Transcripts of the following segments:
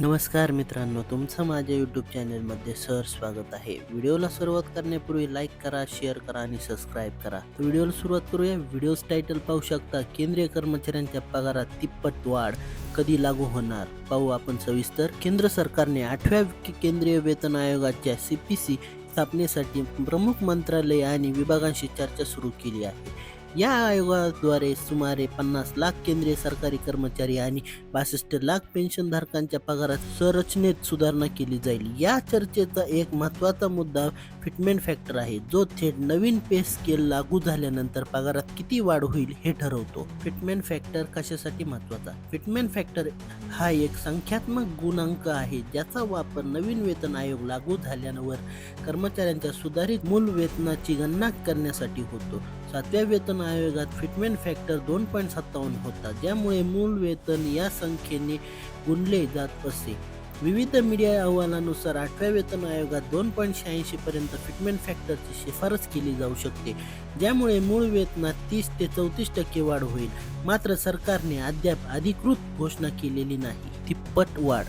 नमस्कार मित्रांनो तुमचं माझ्या यूट्यूब चॅनलमध्ये सर स्वागत आहे. व्हिडिओला सुरुवात करण्यापूर्वी लाईक करा शेअर करा आणि सबस्क्राईब करा. व्हिडिओला सुरुवात करूया. व्हिडिओज टायटल पाहू शकता केंद्रीय कर्मचाऱ्यांच्या पगारात तिप्पट वाढ कधी लागू होणार? पाहू आपण सविस्तर. केंद्र सरकारने आठव्या केंद्रीय वेतन आयोगाच्या सी पी सी स्थापनेसाठी प्रमुख मंत्रालय आणि विभागांशी चर्चा सुरू केली आहे. या आयोगाद्वारे सुमारे पन्नास लाख केंद्रीय सरकारी कर्मचारी आणि बासष्ट लाख पेन्शनधारकांच्या पगारात संरचनेत सुधारणा केली जाईल. या चर्चेचा एक महत्त्वाचा मुद्दा फिटमेंट फॅक्टर आहे जो थेट नवीन पे स्केल लागू झाल्यानंतर पगारात किती वाढ होईल हे ठरवतो. फिटमेंट फॅक्टर कशासाठी महत्त्वाचा? फिटमेंट फॅक्टर हा एक संख्यात्मक गुणांक आहे ज्याचा वापर नवीन वेतन आयोग लागू झाल्यावर कर्मचाऱ्यांच्या सुधारित मूल वेतनाची गणना करण्यासाठी होतो. सातव्या वेतन आयोगात फिटमेंट फॅक्टर दोन पॉईंट सत्तावन्न होता ज्यामुळे मूळ वेतन या संख्येने गुणले जात असे. विविध मीडिया अहवालानुसार आठव्या वेतन आयोगात दोन पॉईंट शहाऐंशी पर्यंत फिटमेंट फॅक्टरची शिफारस केली जाऊ शकते ज्यामुळे मूळ वेतनात तीस ते चौतीस टक्के वाढ होईल. मात्र सरकारने अद्याप अधिकृत घोषणा केलेली नाही. तिप्पट वाढ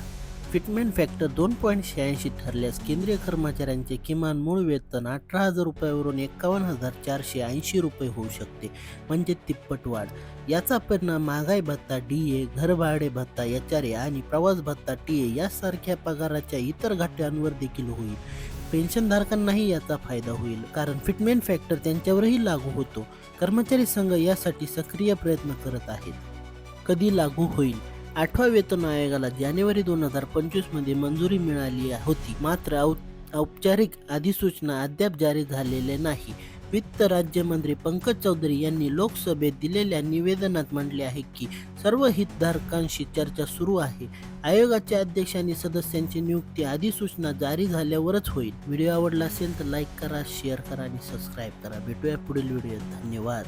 फिटमेंट फॅक्टर दोन पॉईंट शहाऐंशी ठरल्यास केंद्रीय कर्मचाऱ्यांचे किमान मूळ वेतन अठरा हजार रुपयावरून एकावन्न हजार चारशे ऐंशी रुपये होऊ शकते म्हणजे तिप्पट वाढ. याचा परिणाम महागाई भत्ता डी ए घरभाडे भत्ता एच आर ए आणि प्रवास भत्ता टी ए यासारख्या पगाराच्या इतर घाट्यांवर देखील होईल. पेन्शनधारकांनाही याचा फायदा होईल कारण फिटमेंट फॅक्टर त्यांच्यावरही लागू होतो. कर्मचारी संघ यासाठी सक्रिय प्रयत्न करत आहेत. कधी लागू होईल? आठवा वेतन आयोगाला जानेवारी दोन हजार पंचवीसमध्ये मंजुरी मिळाली होती. मात्र औ औपचारिक अधिसूचना अद्याप जारी झालेले नाही. वित्त राज्यमंत्री पंकज चौधरी यांनी लोकसभेत दिलेल्या निवेदनात म्हटले आहे की सर्व हितधारकांशी चर्चा सुरू आहे. आयोगाच्या अध्यक्ष आणि सदस्यांची नियुक्ती अधिसूचना जारी झाल्यावरच होईल. व्हिडिओ आवडला असेल तर लाईक करा शेअर करा आणि सबस्क्राईब करा. भेटूया पुढील व्हिडिओ धन्यवाद.